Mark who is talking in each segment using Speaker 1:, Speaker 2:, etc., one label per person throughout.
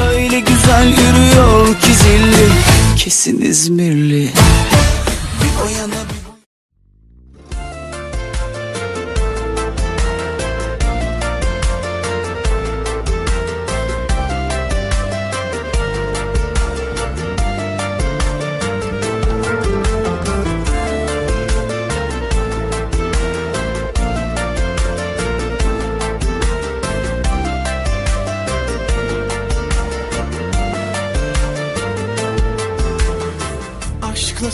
Speaker 1: Öyle güzel yürüyor ki zilli. Kesin İzmirli. Bir o yana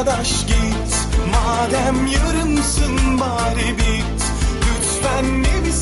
Speaker 2: arkadaş git. Madem yarımsın bari bit. Lütfen ne bir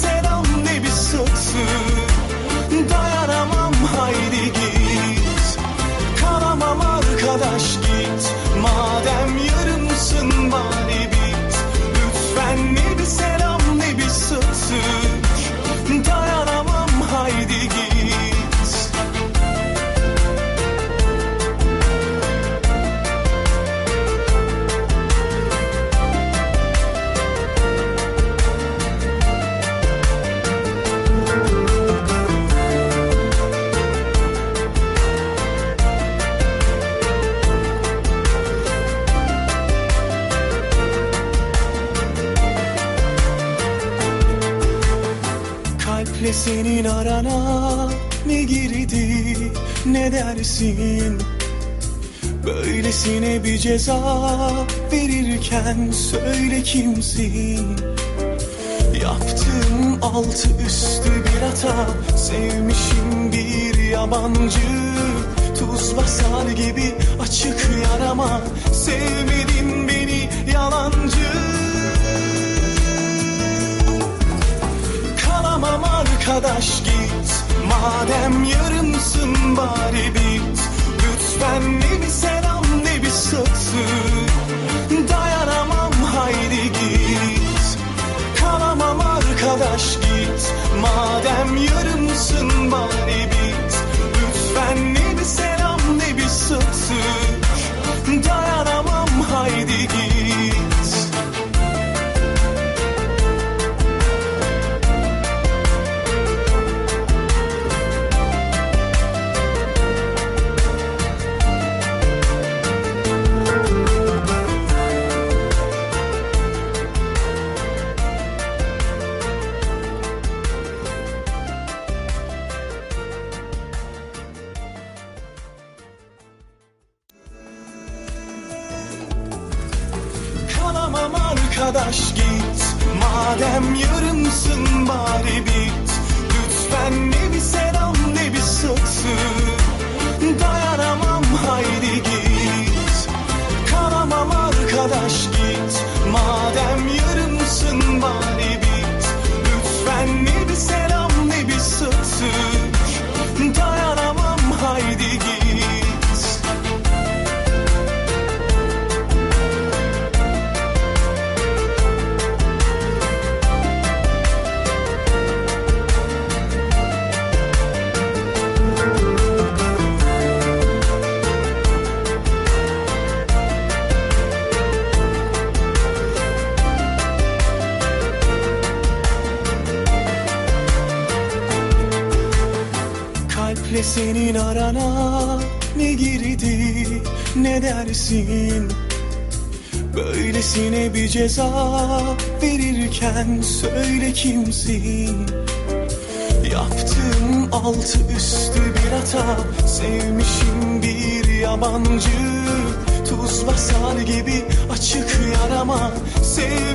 Speaker 2: Kalple senin arana ne girdi ne dersin? Böylesine bir ceza verirken söyle kimsin? Yaptığım altı üstü bir hata Sevmişim bir yabancı. Tuz basar gibi açık yarama Sevmedin beni yalancı arkadaş git. Madem yarımsın bari bit. Lütfen ne bir selam ne bir satır Dayanamam haydi git. Kalamam arkadaş git. Madem yarımsın bari bit. Lütfen ne bir selam ne bir satır Dayanamam arkadaş git Madem yarımsın bari bit. Lütfen ne bir selam ne bir satır Dayanamam haydi git. Kalamam arkadaş git Madem Kalple senin arana ne girdi ne dersin? Böylesine bir ceza verirken söyle kimsin? Yaptığım altı üstü bir hata Sevmişim bir yabancı. Tuz basar gibi açık yarama yalancı